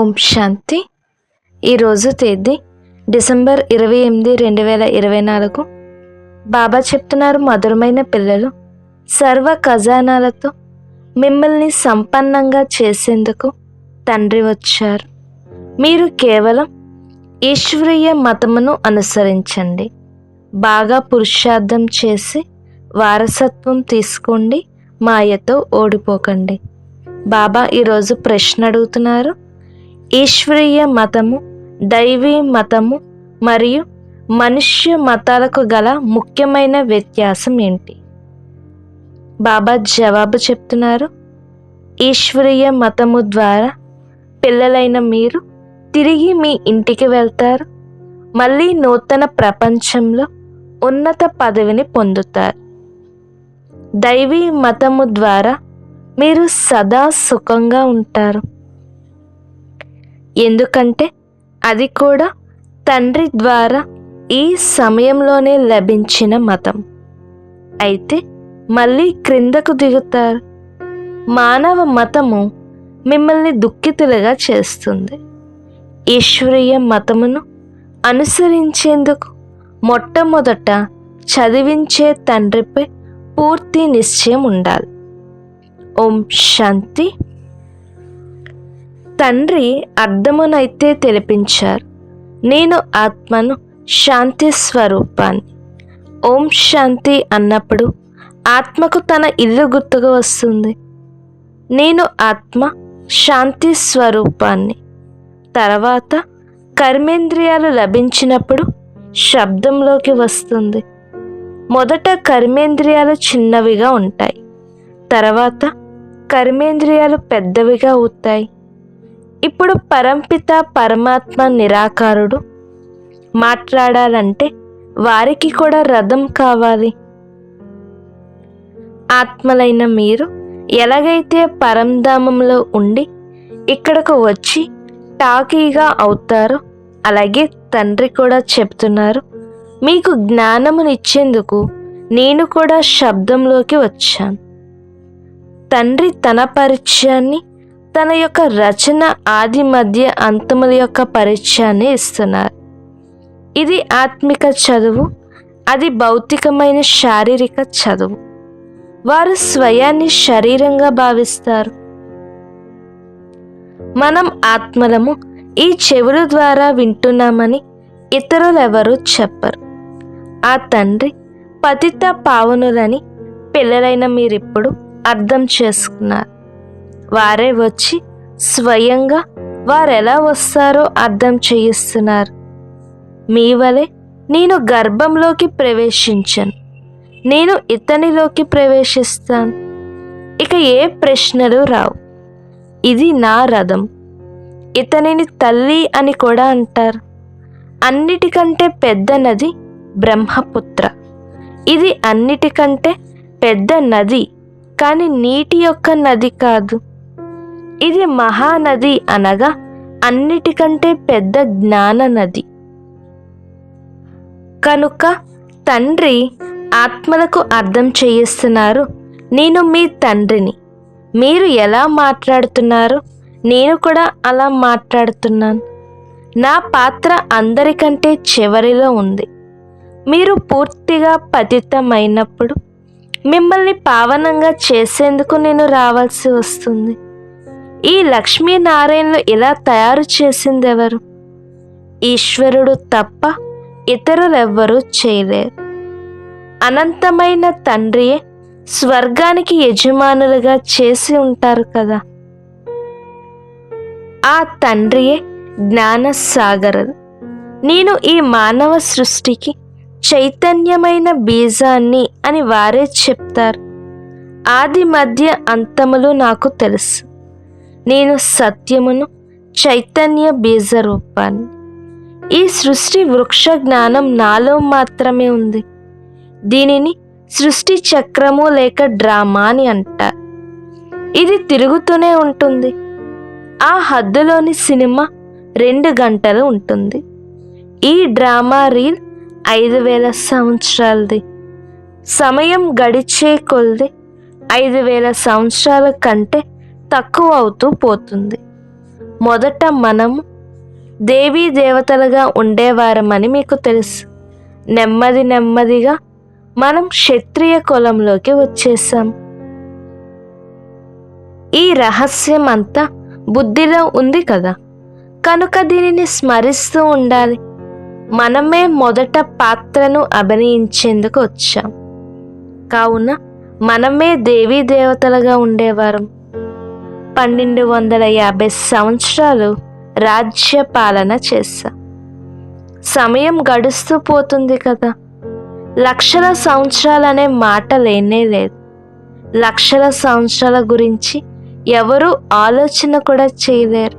ఓం శాంతి. ఈరోజు తేదీ డిసెంబర్ ఇరవై ఎనిమిది రెండు వేల ఇరవై నాలుగు. బాబా చెప్తున్నారు మధురమైన పిల్లలు సర్వ ఖజానాలతో మిమ్మల్ని సంపన్నంగా చేసేందుకు తండ్రి వచ్చారు. మీరు కేవలం ఈశ్వరీయ మతమును అనుసరించండి. బాగా పురుషార్థం చేసి వారసత్వం తీసుకోండి మాయతో ఓడిపోకండి. బాబా ఈరోజు ప్రశ్న అడుగుతున్నారు ఈశ్వరీయ మతము దైవీ మతము మరియు మనుష్య మతాలకు గల ముఖ్యమైన వ్యత్యాసం ఏంటి? బాబా జవాబు చెప్తున్నారు ఈశ్వరీయ మతము ద్వారా పిల్లలైన మీరు తిరిగి మీ ఇంటికి వెళ్తారు మళ్ళీ నూతన ప్రపంచంలో ఉన్నత పదవిని పొందుతారు. దైవీ మతము ద్వారా మీరు సదా సుఖంగా ఉంటారు. ఎందుకంటే అది కూడా తండ్రి ద్వారా ఈ సమయంలోనే లభించిన మతం. అయితే మళ్ళీ క్రిందకు దిగుతారు. మానవ మతము మిమ్మల్ని దుఃఖితులుగా చేస్తుంది. ఈశ్వరీయ మతమును అనుసరించేందుకు మొట్టమొదట చదివించే తండ్రిపై పూర్తి నిశ్చయం ఉండాలి. ఓం శాంతి తండ్రి అర్థమునైతే తెలిపించారు. నేను ఆత్మను శాంతి స్వరూపాన్ని. ఓం శాంతి అన్నప్పుడు ఆత్మకు తన ఇల్లు గుర్తుగా వస్తుంది. నేను ఆత్మ శాంతి స్వరూపాన్ని. తర్వాత కర్మేంద్రియాలు లభించినప్పుడు శబ్దంలోకి వస్తుంది. మొదట కర్మేంద్రియాలు చిన్నవిగా ఉంటాయి. తర్వాత కర్మేంద్రియాలు పెద్దవిగా అవుతాయి. ఇప్పుడు పరంపిత పరమాత్మ నిరాకారుడు. మాట్లాడాలంటే వారికి కూడా రథం కావాలి. ఆత్మలైన మీరు ఎలాగైతే పరంధామంలో ఉండి ఇక్కడకు వచ్చి టాకీగా అవుతారో అలాగే తండ్రి కూడా చెప్తున్నారు. మీకు జ్ఞానమునిచ్చేందుకు నేను కూడా శబ్దంలోకి వచ్చాను. తండ్రి తన పరిచయాన్ని తన యొక్క రచన ఆది మధ్య అంతముల యొక్క పరిచయాన్ని ఇస్తున్నారు. ఇది ఆత్మిక చదువు అది భౌతికమైన శారీరక చదువు. వారు స్వయాన్ని శరీరంగా భావిస్తారు. మనం ఆత్మలము ఈ చెవుల ద్వారా వింటున్నామని ఇతరులెవరూ చెప్పరు. ఆ తండ్రి పతిత పావనులని పిల్లలైన మీరిప్పుడు అర్థం చేసుకున్నారు. వారే వచ్చి స్వయంగా వారు ఎలా వస్తారో అర్థం చేయిస్తున్నారు. మీ వలె నేను గర్భంలోకి ప్రవేశించను. నేను ఇతనిలోకి ప్రవేశిస్తాను. ఇక ఏ ప్రశ్నలు రావు. ఇది నా రథం. ఇతనిని తల్లి అని కూడా అంటారు. అన్నిటికంటే పెద్ద నది బ్రహ్మపుత్ర. ఇది అన్నిటికంటే పెద్ద నది కానీ నీటి యొక్క నది కాదు. ఇది మహానది అనగా అన్నిటికంటే పెద్ద జ్ఞాన నది. కనుక తండ్రి ఆత్మలకు అర్థం చేయిస్తున్నారు నేను మీ తండ్రిని. మీరు ఎలా మాట్లాడుతున్నారు నేను కూడా అలా మాట్లాడుతున్నాను. నా పాత్ర అందరికంటే చివరిలో ఉంది. మీరు పూర్తిగా పతితమైనప్పుడు మిమ్మల్ని పావనంగా చేసేందుకు నేను రావాల్సి వస్తుంది. ఈ లక్ష్మీనారాయణలు ఇలా తయారు చేసిందెవరు? ఈశ్వరుడు తప్ప ఇతరులెవ్వరూ చేయలేరు. అనంతమైన తండ్రియే స్వర్గానికి యజమానులుగా చేసి ఉంటారు కదా. ఆ తండ్రియే జ్ఞానసాగర నేను ఈ మానవ సృష్టికి చైతన్యమైన బీజాన్ని అని వారే చెప్తారు. ఆది మధ్య అంతములు నాకు తెలుసు. నేను సత్యమును చైతన్య బీజరూపాన్ని. ఈ సృష్టి వృక్ష జ్ఞానం నాలో మాత్రమే ఉంది. దీనిని సృష్టి చక్రము లేక డ్రామా అని అంటారు ఇది తిరుగుతూనే ఉంటుంది. ఆ హద్దులోని సినిమా రెండు గంటలు ఉంటుంది. ఈ డ్రామా రీల్ ఐదు వేల సంవత్సరాలది. సమయం గడిచే కొలది ఐదు వేల సంవత్సరాల కంటే తక్కువ అవుతూ పోతుంది. మొదట మనం దేవీ దేవతలుగా ఉండేవారమని మీకు తెలుసు. నెమ్మది నెమ్మదిగా మనం క్షత్రియ కులంలోకి వచ్చేసాం ఈ రహస్యం అంతా బుద్ధిలో ఉంది కదా. కనుక దీనిని స్మరిస్తూ ఉండాలి. మనమే మొదట పాత్రను అభినయించేందుకు వచ్చాం. కావున మనమే దేవీ దేవతలుగా ఉండేవారం. పన్నెండు వందల యాభై సంవత్సరాలు రాజ్య పాలన సమయం గడుస్తూ పోతుంది కదా. లక్షల సంవత్సరాలనే మాట లేనే లేదు. లక్షల సంవత్సరాల గురించి ఎవరు ఆలోచన కూడా చేయలేరు.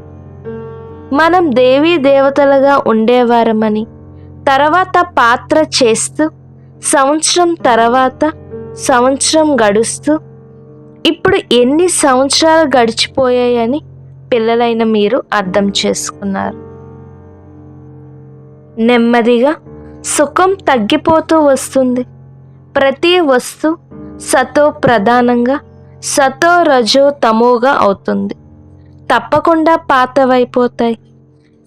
మనం దేవీ దేవతలుగా ఉండేవారమని తర్వాత పాత్ర చేస్తూ సంవత్సరం తర్వాత సంవత్సరం గడుస్తూ ఇప్పుడు ఎన్ని సంవత్సరాలు గడిచిపోయాయని పిల్లలైన మీరు అర్థం చేసుకున్నారు. నెమ్మదిగా సుఖం తగ్గిపోతూ వస్తుంది. ప్రతి వస్తు సతో ప్రధానంగా సతో రజో తమోగా అవుతుంది. తప్పకుండా పాతవైపోతాయి.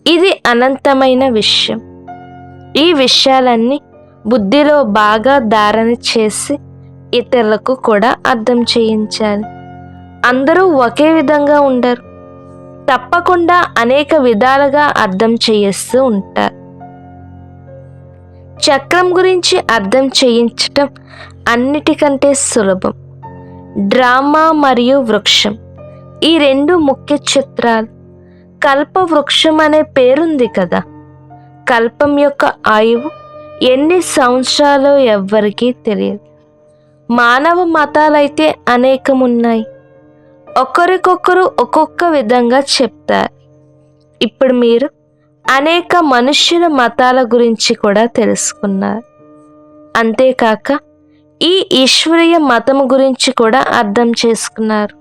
ఇది అనంతమైన విషయం. ఈ విషయాలన్నీ బుద్ధిలో బాగా ధారణ చేసి ఇతరులకు కూడా అర్థం చేయించాలి. అందరూ ఒకే విధంగా ఉండరు. తప్పకుండా అనేక విధాలుగా అర్థం చేయిస్తూ ఉంటారు. చక్రం గురించి అర్థం చేయించటం అన్నిటికంటే సులభం. డ్రామా మరియు వృక్షం ఈ రెండు ముఖ్య చిత్రాలు. కల్ప వృక్షం అనే పేరుంది కదా. కల్పం యొక్క ఆయువు ఎన్ని సంవత్సరాలు ఎవ్వరికీ తెలియదు. మానవ మతాలైతే అనేకం ఉన్నాయి ఒకరికొకరు ఒక్కొక్క విధంగా చెప్తారు. ఇప్పుడు మీరు అనేక మనుష్యుల మతాల గురించి కూడా తెలుసుకున్నారు. అంతేకాక ఈ ఈశ్వరీయ మతం గురించి కూడా అర్థం చేసుకున్నారు.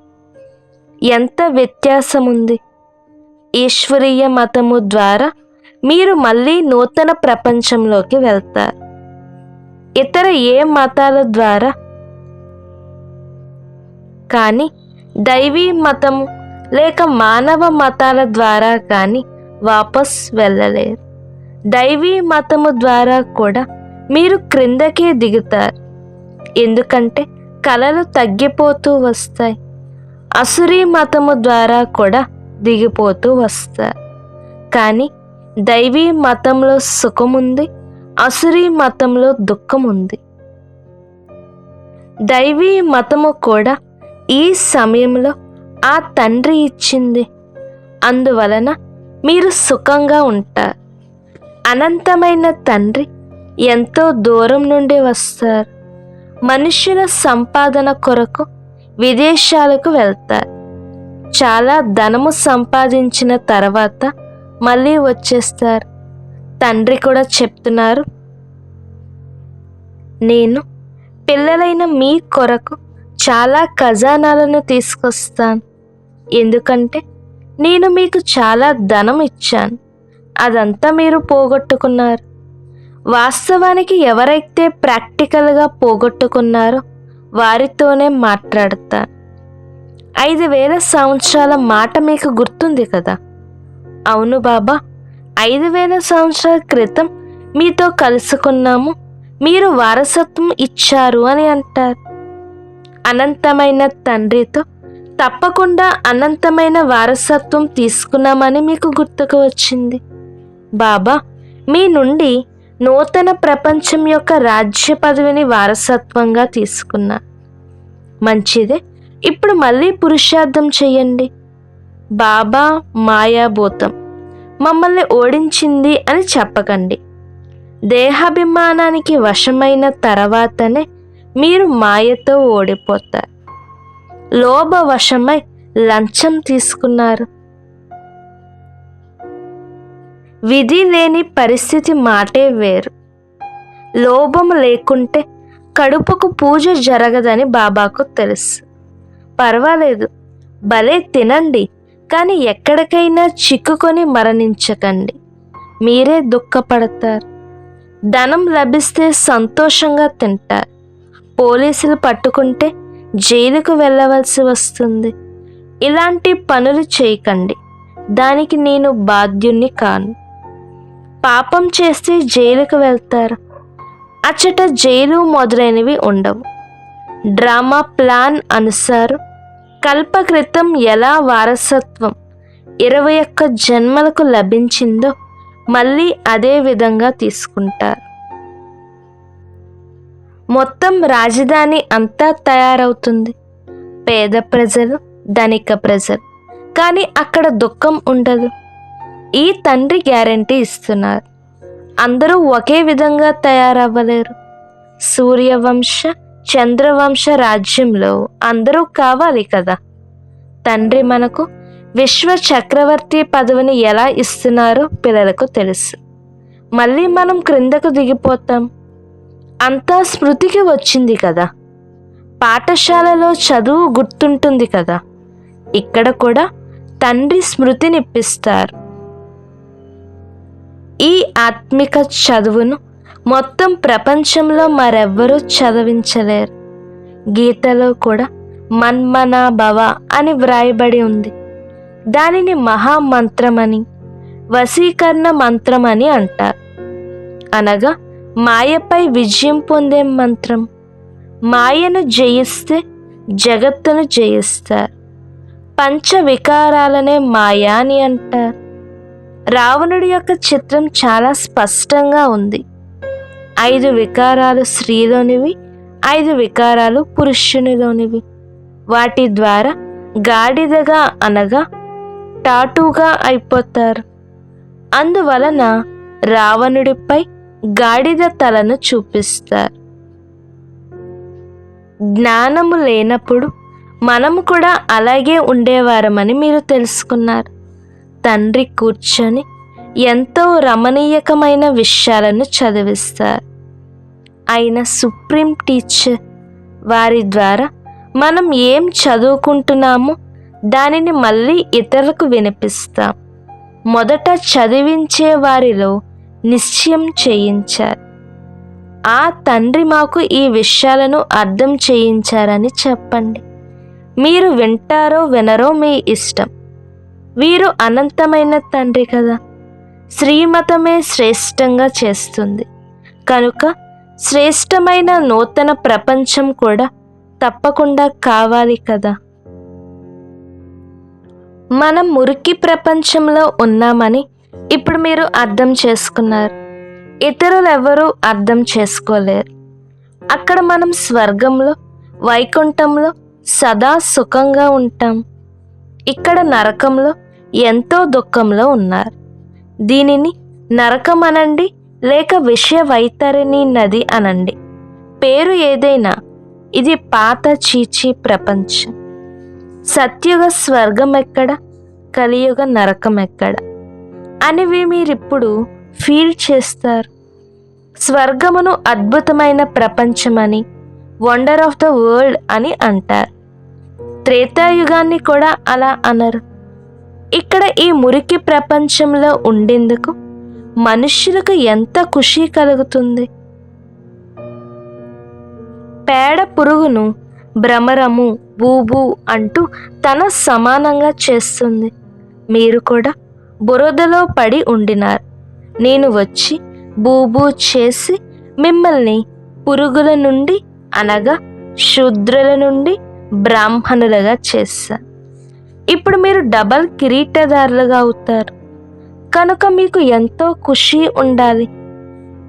ఎంత వ్యత్యాసం ఉంది ఈశ్వరీయ మతము ద్వారా మీరు మళ్ళీ నూతన ప్రపంచంలోకి వెళ్తారు. ఇతర ఏ మతాల ద్వారా కానీ దైవీ మతము లేక మానవ మతాల ద్వారా కానీ వాపస్ వెళ్ళలేరు దైవీ మతము ద్వారా కూడా మీరు క్రిందకే దిగుతారు. ఎందుకంటే కళలు తగ్గిపోతూ వస్తాయి. అసురీ మతము ద్వారా కూడా దిగిపోతూ వస్తారు. కానీ దైవీ మతంలో సుఖముంది అసురీ మతంలో దుఃఖం ఉంది దైవీ మతము కూడా ఈ సమయంలో ఆ తండ్రి ఇచ్చింది. అందువలన మీరు సుఖంగా ఉంటారు. అనంతమైన తండ్రి ఎంతో దూరం నుండి వస్తారు. మనుషుల సంపాదన కొరకు విదేశాలకు వెళ్తారు. చాలా ధనము సంపాదించిన తర్వాత మళ్ళీ వచ్చేస్తారు. తండ్రి కూడా చెప్తున్నారు నేను పిల్లలైన మీ కొరకు చాలా ఖజానాలను తీసుకొస్తాను. ఎందుకంటే నేను మీకు చాలా ధనం ఇచ్చాను. అదంతా మీరు పోగొట్టుకున్నారు. వాస్తవానికి ఎవరైతే ప్రాక్టికల్గా పోగొట్టుకున్నారో వారితోనే మాట్లాడతాను ఐదు వేల సంవత్సరాల మాట మీకు గుర్తుంది కదా? అవును బాబా ఐదు వేల సంవత్సరాల క్రితం మీతో కలుసుకున్నాము. మీరు వారసత్వం ఇచ్చారు అని అంటారు. అనంతమైన తండ్రితో తప్పకుండా అనంతమైన వారసత్వం తీసుకున్నామని మీకు గుర్తుకు వచ్చింది. బాబా మీ నుండి నూతన ప్రపంచం యొక్క రాజ్య పదవిని వారసత్వంగా తీసుకున్నా. మంచిదే ఇప్పుడు మళ్ళీ పురుషార్థం చెయ్యండి బాబా మాయాభూతం మమ్మల్ని ఓడించింది అని చెప్పకండి. దేహాభిమానానికి వశమైన తర్వాతనే మీరు మాయతో ఓడిపోతారు. లోభవశమై లంచం తీసుకున్నారు. విధి లేని పరిస్థితి మాటే వేరు. లోభం లేకుంటే కడుపుకు పూజ జరగదని బాబాకు తెలుసు. పర్వాలేదు భలే తినండి కానీ ఎక్కడికైనా చిక్కుకొని మరణించకండి. మీరే దుఃఖపడతారు. ధనం లభిస్తే సంతోషంగా తింటారు. పోలీసులు పట్టుకుంటే జైలుకు వెళ్ళవలసి వస్తుంది. ఇలాంటి పనులు చేయకండి. దానికి నేను బాధ్యుణ్ణి కాను. పాపం చేస్తే జైలుకు వెళ్తారు. అచ్చట జైలు మొదలైనవి ఉండవు. డ్రామా ప్లాన్ అనుసారం కల్పకృతం ఎలా వారసత్వం ఇరవై ఒక్క జన్మలకు లభించిందో మళ్ళీ అదే విధంగా తీసుకుంటారు. మొత్తం రాజధాని అంతా తయారవుతుంది. పేద ప్రజలు ధనిక ప్రజలు. కానీ అక్కడ దుఃఖం ఉండదు. ఈ తండ్రి గ్యారంటీ ఇస్తున్నారు. అందరూ ఒకే విధంగా తయారవ్వలేరు. సూర్యవంశ చంద్రవంశ రాజ్యంలో అందరూ కావాలి కదా. తండ్రి మనకు విశ్వ చక్రవర్తి పదవిని ఎలా ఇస్తున్నారో పిల్లలకు తెలుసు. మళ్ళీ మనం క్రిందకు దిగిపోతాం. అంతా స్మృతికి వచ్చింది కదా. పాఠశాలలో చదువు గుర్తుంటుంది కదా. ఇక్కడ కూడా తండ్రి స్మృతినిప్పిస్తారు ఈ ఆత్మిక చదువును మొత్తం ప్రపంచంలో మరెవ్వరూ చదివించలేరు. గీతలో కూడా మన్మనా భవ అని వ్రాయబడి ఉంది. దానిని మహామంత్రమని వశీకరణ మంత్రమని అంటారు. అనగా మాయపై విజయం పొందే మంత్రం. మాయను జయిస్తే జగత్తును జయిస్తారు. పంచ వికారాలనే మాయా అని అంటారు. రావణుడి యొక్క చిత్రం చాలా స్పష్టంగా ఉంది. ఐదు వికారాలు స్త్రీలోనివి ఐదు వికారాలు పురుషునిలోనివి. వాటి ద్వారా గాడిదగా అనగా టాటూగా అయిపోతారు. అందువలన రావణుడిపై గాడిద తలను చూపిస్తారు. జ్ఞానము లేనప్పుడు మనము కూడా అలాగే ఉండేవారమని మీరు తెలుసుకున్నారు. తండ్రి కూర్చొని ఎంతో రమణీయకమైన విషయాలను చదివిస్తారు. ఆయన సుప్రీం టీచర్ వారి ద్వారా మనం ఏం చదువుకుంటున్నామో దానిని మళ్ళీ ఇతరులకు వినిపిస్తాం. మొదట చదివించే వారిలో నిశ్చయం చేయించారు. ఆ తండ్రి మాకు ఈ విషయాలను అర్థం చేయించారని చెప్పండి. మీరు వింటారో వినరో మీ ఇష్టం. వీరు అనంతమైన తండ్రి కదా. శ్రీమతమే శ్రేష్టంగా చేస్తుంది. కనుక శ్రేష్టమైన నూతన ప్రపంచం కూడా తప్పకుండా కావాలి కదా. మనం మురికి ప్రపంచంలో ఉన్నామని ఇప్పుడు మీరు అర్థం చేసుకున్నారు. ఇతరులు ఎవరూ అర్థం చేసుకోలేరు. అక్కడ మనం స్వర్గంలో వైకుంఠంలో సదా సుఖంగా ఉంటాం. ఇక్కడ నరకంలో ఎంతో దుఃఖంలో ఉన్నారు. దీనిని నరకం అనండి లేక విషయ వైతరిణి నది అనండి. పేరు ఏదైనా ఇది పాత చీచి ప్రపంచం. సత్యుగ స్వర్గం ఎక్కడ కలియుగ నరకం ఎక్కడ? అనేవి మీరిప్పుడు ఫీల్ చేస్తారు? స్వర్గమును అద్భుతమైన ప్రపంచమని వండర్ ఆఫ్ ద వరల్డ్ అని అంటారు. త్రేతాయుగాన్ని కూడా అలా అనరు. ఇక్కడ ఈ మురికి ప్రపంచంలో ఉండేందుకు మనుష్యులకు ఎంత ఖుషి కలుగుతుంది? పేడ పురుగును భ్రమరము బూబు అంటూ తన సమానంగా చేస్తుంది. మీరు కూడా బురదలో పడి ఉండినారు. నేను వచ్చి బూబూ చేసి మిమ్మల్ని పురుగుల నుండి అనగా శూద్రుల నుండి బ్రాహ్మణులుగా చేశా. ఇప్పుడు మీరు డబల్ కిరీటదారులుగా అవుతారు. కనుక మీకు ఎంతో ఖుషి ఉండాలి.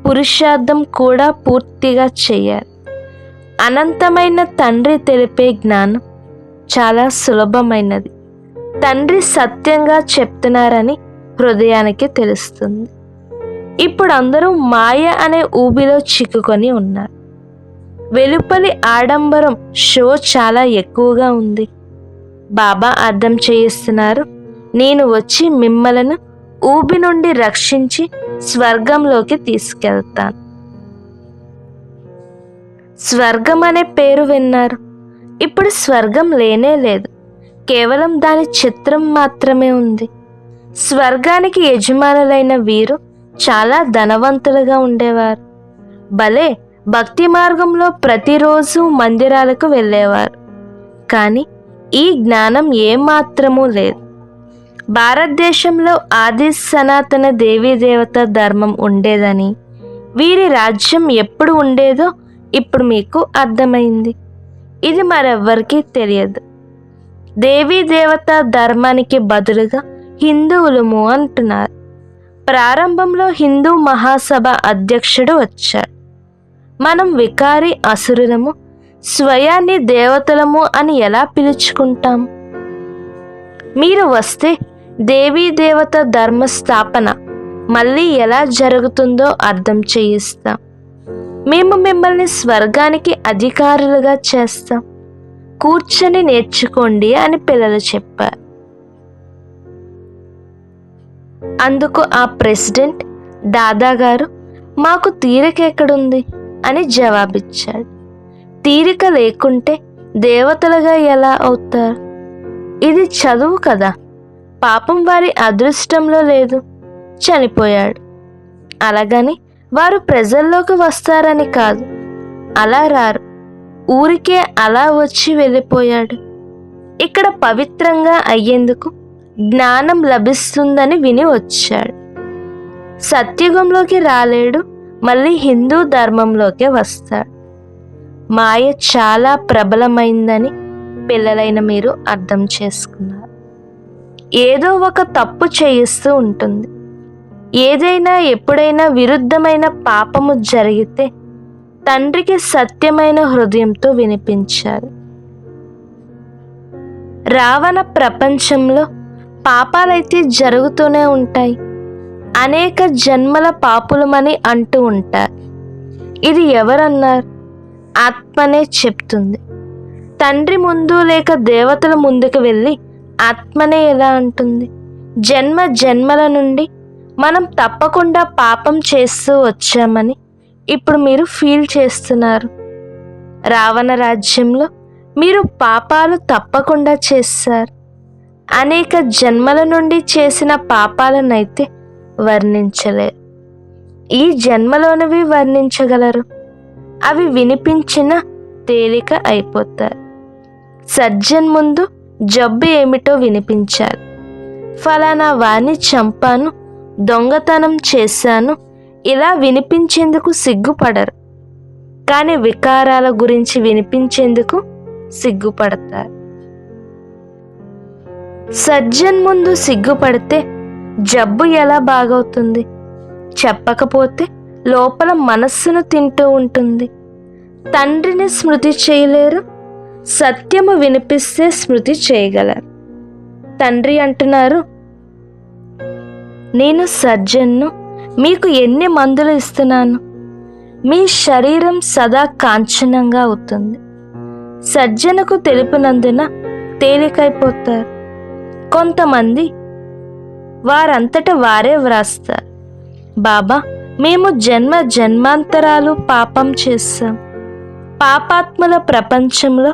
పురుషార్థం కూడా పూర్తిగా చేయాలి. అనంతమైన తండ్రి తెలిపే జ్ఞానం చాలా సులభమైనది. తండ్రి సత్యంగా చెప్తున్నారని హృదయానికి తెలుస్తుంది. ఇప్పుడు అందరూ మాయ అనే ఊబిలో చిక్కుకొని ఉన్నారు. వెలుపలి ఆడంబరం షో చాలా ఎక్కువగా ఉంది. బాబా అర్థం చేయిస్తున్నారు నేను వచ్చి మిమ్మలను ఊబి నుండి రక్షించి స్వర్గంలోకి తీసుకెళ్తాను. స్వర్గం అనే పేరు విన్నారు. ఇప్పుడు స్వర్గం లేనే లేదు. కేవలం దాని చిత్రం మాత్రమే ఉంది. స్వర్గానికి యజమానులైన వీరు చాలా ధనవంతులుగా ఉండేవారు. భలే భక్తి మార్గంలో ప్రతిరోజు మందిరాలకు వెళ్ళేవారు. కానీ ఈ జ్ఞానం ఏమాత్రమూ లేదు. భారతదేశంలో ఆది సనాతన దేవీ దేవత ధర్మం ఉండేదని వీరి రాజ్యం ఎప్పుడు ఉండేదో ఇప్పుడు మీకు అర్థమైంది. ఇది మరెవ్వరికీ తెలియదు. దేవీ దేవత ధర్మానికి బదులుగా హిందువులము అంటున్నారు. ప్రారంభంలో హిందూ మహాసభ అధ్యక్షుడు వచ్చాడు మనం వికారి అసురులము స్వయాన్ని దేవతలము అని ఎలా పిలుచుకుంటాం? మీరు వస్తే దేవీ దేవత ధర్మ స్థాపన మళ్ళీ ఎలా జరుగుతుందో అర్థం చేయిస్తాం. మేము మిమ్మల్ని స్వర్గానికి అధికారులుగా చేస్తాం. కూర్చొని నేర్చుకోండి అని పిల్లలు చెప్పారు. అందుకు ఆ ప్రెసిడెంట్ దాదా గారు మాకు తీరిక ఎక్కడుంది? అని జవాబిచ్చాడు. తీరిక లేకుంటే దేవతలుగా ఎలా అవుతారు? ఇది చదువు కదా. పాపం వారి అదృష్టంలో లేదు. చనిపోయాడు. అలాగని వారు ప్రజల్లోకి వస్తారని కాదు. అలా రారు. ఊరికే అలా వచ్చి వెళ్ళిపోయాడు. ఇక్కడ పవిత్రంగా అయ్యేందుకు జ్ఞానం లభిస్తుందని విని వచ్చాడు. సత్యుగంలోకి రాలేడు మళ్ళీ హిందూ ధర్మంలోకి వస్తాడు. మాయ చాలా ప్రబలమైందని పిల్లలైన మీరు అర్థం చేసుకున్నారు. ఏదో ఒక తప్పు చేయిస్తూ ఉంటుంది. ఏదైనా ఎప్పుడైనా విరుద్ధమైన పాపము జరిగితే తండ్రికి సత్యమైన హృదయంతో వినిపించాలి. రావణ ప్రపంచంలో పాపాలైతే జరుగుతూనే ఉంటాయి. అనేక జన్మల పాపులమని అంటూ ఉంటారు. ఇది ఎవరన్నారు? ఆత్మనే చెప్తుంది. తండ్రి ముందు లేక దేవతల ముందుకు వెళ్ళి ఆత్మనే ఎలా అంటుంది? జన్మ జన్మల నుండి మనం తప్పకుండా పాపం చేస్తూ వచ్చామని ఇప్పుడు మీరు ఫీల్ చేస్తున్నారు. రావణ రాజ్యంలో మీరు పాపాలు తప్పకుండా చేస్తారు. అనేక జన్మల నుండి చేసిన పాపాలనైతే వర్ణించలేరు ఈ జన్మలోనివి వర్ణించగలరు. అవి వినిపించిన తేలిక అయిపోతారు సజ్జన్ ముందు జబ్బు ఏమిటో వినిపించాలి. ఫలానా వాణ్ణి చంపాను దొంగతనం చేశాను ఇలా వినిపించేందుకు సిగ్గుపడరు. కానీ వికారాల గురించి వినిపించేందుకు సిగ్గుపడతారు. సజ్జన్ ముందు సిగ్గుపడితే జబ్బు ఎలా బాగవుతుంది? చెప్పకపోతే లోపల మనస్సును తింటూ ఉంటుంది. తండ్రిని స్మృతి చేయలేరు సత్యము వినిపిస్తే స్మృతి చేయగలరు. తండ్రి అంటున్నారు నేను సర్జన్ను మీకు ఎన్ని మందులు ఇస్తున్నాను? మీ శరీరం సదా కాంచనంగా అవుతుంది. సజ్జనకు తెలిపినందున తేలికైపోతారు. కొంతమంది వారంతట వారే వ్రాస్తారు. బాబా మేము జన్మ జన్మాంతరాలు పాపం చేస్తాం. పాపాత్ముల ప్రపంచంలో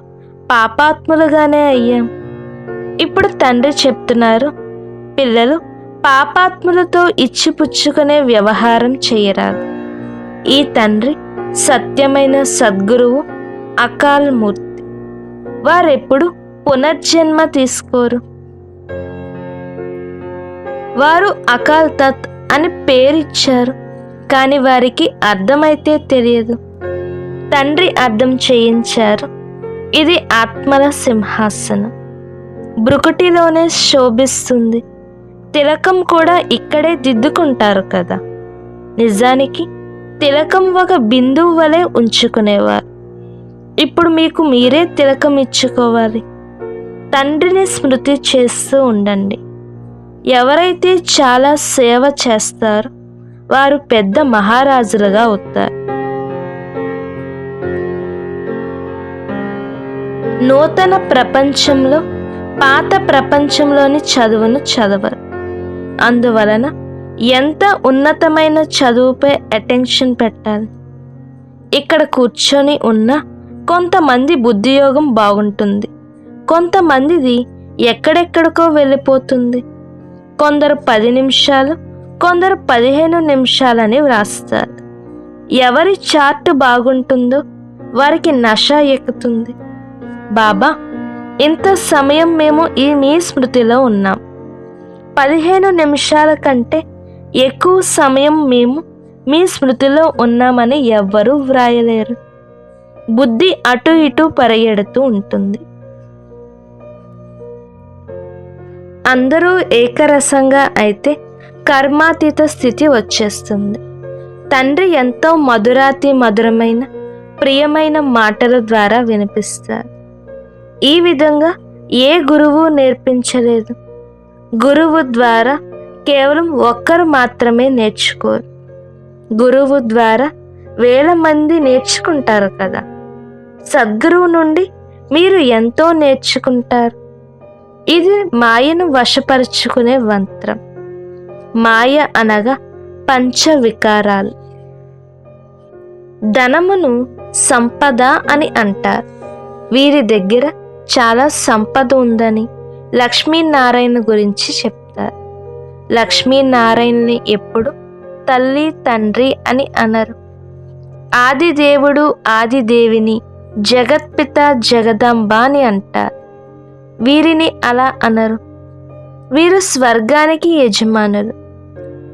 పాపాత్ములుగానే అయ్యాం. ఇప్పుడు తండ్రి చెప్తున్నారు పిల్లలు పాపాత్ములతో ఇచ్చిపుచ్చుకునే వ్యవహారం చేయరాదు. ఈ తండ్రి సత్యమైన సద్గురువు అకాల్ మూర్తి వారెప్పుడు పునర్జన్మ తీసుకోరు. వారు అకాల్ తత్ అని పేరిచ్చారు కానీ వారికి అర్థమైతే తెలియదు. తండ్రి అర్థం చేయించారు. ఇది ఆత్మల సింహాసనం. బ్రుకుటిలోనే శోభిస్తుంది. తిలకం కూడా ఇక్కడే దిద్దుకుంటారు కదా. నిజానికి తిలకం ఒక బిందువు వలె ఉంచుకునేవారు. ఇప్పుడు మీకు మీరే తిలకం ఇచ్చుకోవాలి. తండ్రిని స్మృతి చేస్తూ ఉండండి. ఎవరైతే చాలా సేవ చేస్తారో వారు పెద్ద మహారాజులుగా అవుతారు. నూతన ప్రపంచంలో పాత ప్రపంచంలోని చదువును చదవరు. అందువలన ఎంత ఉన్నతమైన చదువుపై అటెన్షన్ పెట్టాలి? ఇక్కడ కూర్చొని ఉన్న కొంతమంది బుద్ధియోగం బాగుంటుంది. కొంతమందిది ఎక్కడెక్కడికో వెళ్ళిపోతుంది. కొందరు పది నిమిషాలు కొందరు పదిహేను నిమిషాలని వ్రాస్తారు. ఎవరి చార్ట్ బాగుంటుందో వారికి నష ఎక్కుతుంది. బాబా ఇంత సమయం మేము ఈ మీ స్మృతిలో ఉన్నాం. పదిహేను నిమిషాల కంటే ఎక్కువ సమయం మేము మీ స్మృతిలో ఉన్నామని ఎవ్వరూ వ్రాయలేరు. బుద్ధి అటు ఇటు పరిగెడుతూ ఉంటుంది. అందరూ ఏకరసంగా అయితే కర్మాతీత స్థితి వచ్చేస్తుంది. తండ్రి ఎంతో మధురాతి మధురమైన ప్రియమైన మాటల ద్వారా వినిపిస్తారు. ఈ విధంగా ఏ గురువు నేర్పించలేదు. గురువు ద్వారా కేవలం ఒక్కరు మాత్రమే నేర్చుకోరు. గురువు ద్వారా వేల మంది నేర్చుకుంటారు కదా. సద్గురువు నుండి మీరు ఎంతో నేర్చుకుంటారు. ఇది మాయను వశపరుచుకునే మంత్రం. మాయ అనగా పంచ వికారాలు ధనమును సంపద అని అంటారు. వీరి దగ్గర చాలా సంపద ఉందని లక్ష్మీనారాయణ గురించి చెప్తారు. లక్ష్మీనారాయణని ఎప్పుడు తల్లి తండ్రి అని అనరు. ఆదిదేవుడు ఆదిదేవిని జగత్పిత జగదంబ అని అంటారు. వీరిని అలా అనరు. వీరు స్వర్గానికి యజమానులు.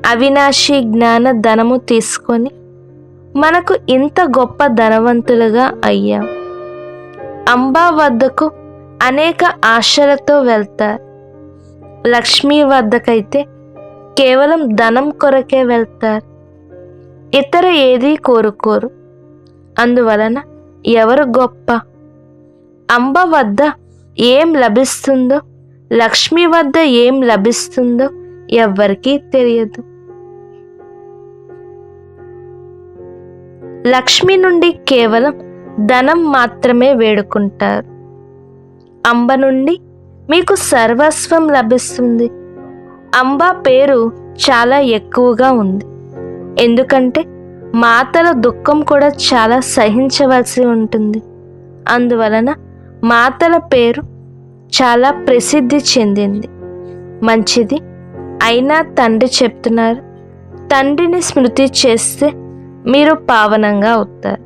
అవినాశి జ్ఞాన ధనము తీసుకొని మనకు ఇంత గొప్ప ధనవంతులుగా అయ్యాం. అంబా వద్దకు అనేక ఆశలతో వెళ్తారు. లక్ష్మీ వద్దకైతే కేవలం ధనం కొరకే వెళ్తారు. ఇతర ఏదీ కోరుకోరు. అందువలన ఎవరు గొప్ప? అంబ వద్ద ఏం లభిస్తుందో? లక్ష్మి వద్ద ఏం లభిస్తుందో ఎవ్వరికీ తెలియదు. లక్ష్మి నుండి కేవలం ధనం మాత్రమే వేడుకుంటారు. అంబ నుండి మీకు సర్వస్వం లభిస్తుంది. అంబ పేరు చాలా ఎక్కువగా ఉంది. ఎందుకంటే మాతల దుఃఖం కూడా చాలా సహించవలసి ఉంటుంది. అందువలన మాతల పేరు చాలా ప్రసిద్ధి చెందింది. మంచిది. అయినా తండ్రి చెప్తున్నారు తండ్రిని స్మృతి చేస్తే మీరు పావనంగా అవుతారు.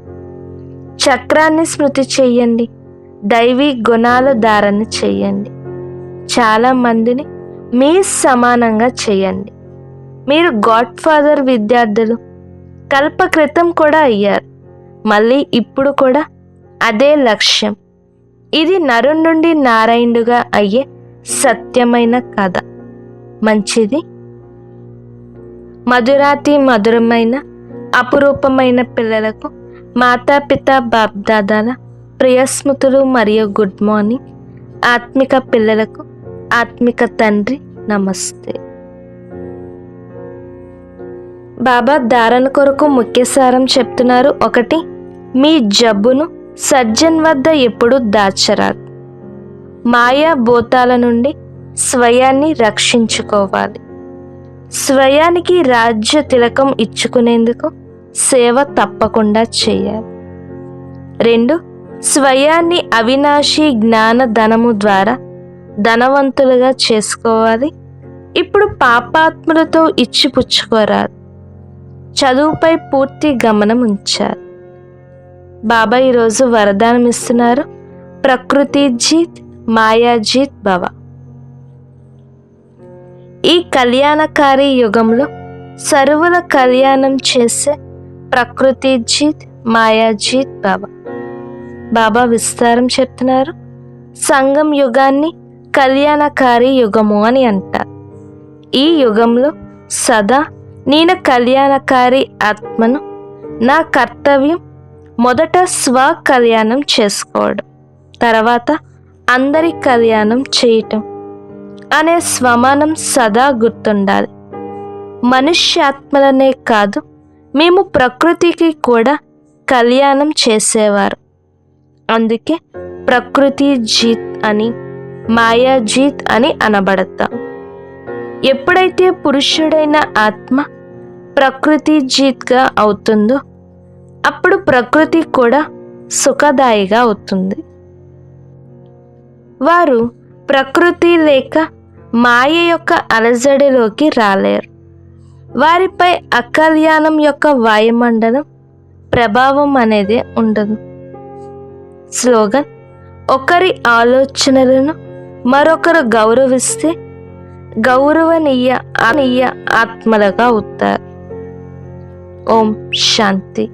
చక్రాన్ని స్మృతి చెయ్యండి దైవీ గుణాల ధారణ చెయ్యండి చాలా మందిని మీ సమానంగా చేయండి. మీరు గాడ్ ఫాదర్ విద్యార్థులు కల్ప క్రితం కూడా అయ్యారు. మళ్ళీ ఇప్పుడు కూడా అదే లక్ష్యం. ఇది నరు నుండి నారాయణుడుగా అయ్యే సత్యమైన కథ. మంచిది? మధురాతి మధురమైన అపురూపమైన పిల్లలకు మాతాపిత బాప్దాదాల ప్రియస్మృతులు మరియు గుడ్ మార్నింగ్. ఆత్మిక పిల్లలకు ఆత్మిక తండ్రి నమస్తే. బాబా ధారణ కొరకు ముఖ్య సారం చెప్తున్నారు ఒకటి మీ జబ్బును సజ్జన్ వద్ద ఎప్పుడు దాచరాదు. మాయా భూతాల నుండి స్వయాన్ని రక్షించుకోవాలి. స్వయానికి రాజ్య తిలకం ఇచ్చుకునేందుకు సేవ తప్పకుండా చేయాలి. రెండు స్వయాన్ని అవినాశి జ్ఞాన ధనము ద్వారా ధనవంతులుగా చేసుకోవాలి. ఇప్పుడు పాపాత్ములతో ఇచ్చిపుచ్చుకోరాదు. చదువుపై పూర్తి గమనం ఉంచాలి. బాబా ఈరోజు వరదానం ఇస్తున్నారు. ప్రకృతి జీత్ మాయాజీత్ భవ. ఈ కళ్యాణకారి యుగంలో సరువుల కళ్యాణం చేసే ప్రకృతి జీత్ మాయాజీత్ భవ. బాబా విస్తారం చెప్తున్నారు. సంగం యుగాన్ని కళ్యాణకారి యుగము అని అంటారు. ఈ యుగంలో సదా నేను కళ్యాణకారి ఆత్మను నా కర్తవ్యం మొదట స్వ కళ్యాణం చేసుకోవడం తర్వాత అందరి కళ్యాణం చేయటం అనే స్వమానం సదా గుర్తుండాలి. మనుష్యాత్మలనే కాదు మేము ప్రకృతికి కూడా కళ్యాణం చేసేవారు. అందుకే ప్రకృతి జీత్ అని మాయా జీత్ అని అనబడతాం. ఎప్పుడైతే పురుషుడైన ఆత్మ ప్రకృతి జీత్గా అవుతుందో అప్పుడు ప్రకృతి కూడా సుఖదాయిగా అవుతుంది. వారు ప్రకృతి లేక మాయ యొక్క అలజడిలోకి రాలేరు. వారిపై అకల్యాణం యొక్క వాయుమండలం ప్రభావం అనేది ఉండదు. స్లోగన్ ఒకరి ఆలోచనలను మరొకరు గౌరవిస్తే గౌరవనీయ అనీయ ఆత్మలుగా అవుతారు ఓం శాంతి